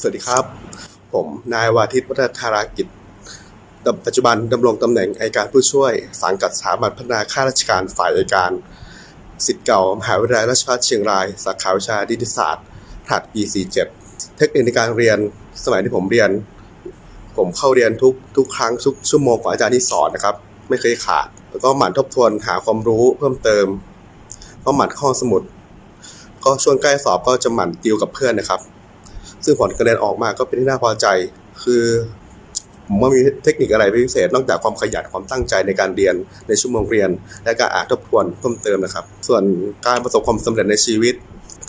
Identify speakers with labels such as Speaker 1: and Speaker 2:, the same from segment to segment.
Speaker 1: สวัสดีครับ ผมนายวาทิตวัฒนธารากิจ ปัจจุบันดำรงตำแหน่งอัยการผู้ช่วย สังกัดสถาบันพัฒนาข้าราชการฝ่ายอัยการสิทธิ์เก่ามหาวิทยาลัยราชภัฏเชียงราย สาขาวิชาดิติศาสตร์ถัดปี47เทคนิคในการเรียนสมัยที่ผมเรียน ผมเข้าเรียนทุกทุกครั้งทุกชั่วโมงของอาจารย์ที่สอนนะครับ ไม่เคยขาด แล้วก็หมั่นทบทวนหาความรู้เพิ่มเติมก็หมั่นข้องสมุด ก็ช่วงใกล้สอบก็จะหมั่นติวกับเพื่อนนะครับ ซึ่งผลการเรียนออกมาก็เป็นที่น่าพอใจ คือผมว่ามีเทคนิคอะไรพิเศษ นอกจากความขยันความตั้งใจในการเรียนในชั่วโมงเรียน และการอ่านทบทวนเพิ่มเติมนะครับ ส่วนการประสบความสำเร็จในชีวิต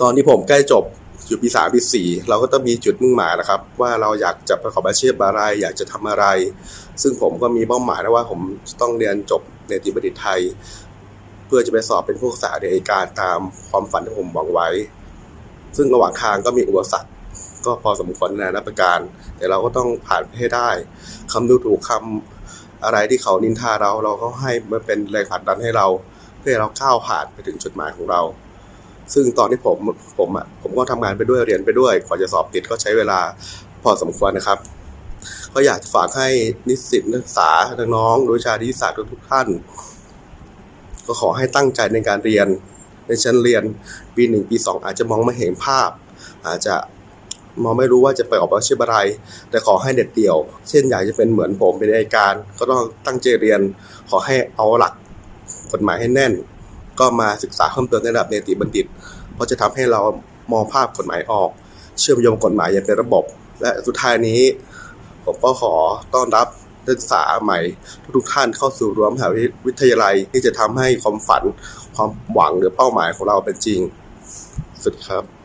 Speaker 1: ตอนที่ผมใกล้จบอยู่ปีสามปีสี่เราก็ต้องมีจุดมุ่งหมายนะครับ ว่าเราอยากจะประกอบอาชีพอะไร อยากจะทำอะไร ซึ่งผมก็มีเป้าหมายนะว่าผมต้องเรียนจบในติบัณฑิตไทย เพื่อจะไปสอบเป็นผู้ศึกษาในอัยการตามความฝันที่ผมหวังไว้ ซึ่งระหว่างทางก็มีอุปสรรค ก็พอสมควรในนับประการ แต่เราก็ต้องผ่านให้ได้คำดูถูกคำอะไรที่เขานินทาเรา เราก็ให้มันเป็นแรงผลักดันให้เรา เพื่อให้เราก้าวผ่านไปถึงจุดหมายของเรา ซึ่งตอนที่ผมผมอะผมก็ทำงานไปด้วยเรียนไปด้วยกว่าจะสอบติดก็ใช้เวลาพอสมควรนะครับ ก็อยากจะฝากให้นิสิตนักศึกษาน้องๆโดยชาดิศาสตร์ทุกท่าน ก็ขอให้ตั้งใจในการเรียนในชั้นเรียนปีหนึ่งปีสองอาจจะมองไม่เห็นภาพ อาจจะ มองไม่รู้ว่าจะไปออกอาชีพอะไร แต่ขอให้เด็ดเดี่ยว เช่นอยากจะเป็นเหมือนผมเป็นอัยการ ก็ต้องตั้งใจเรียน ขอให้เอาหลักกฎหมายให้แน่น ก็มาศึกษาเพิ่มเติมในระดับเนติบัณฑิต เพราะจะทำให้เรามองภาพกฎหมายออก เชื่อมโยงกฎหมายอย่างเป็นระบบ และสุดท้ายนี้ ผมก็ขอต้อนรับนักศึกษาใหม่ทุกท่านเข้าสู่รั้วมหาวิทยาลัยที่จะทำให้ความฝันความหวังหรือเป้าหมายของเราเป็นจริงสวัสดีครับ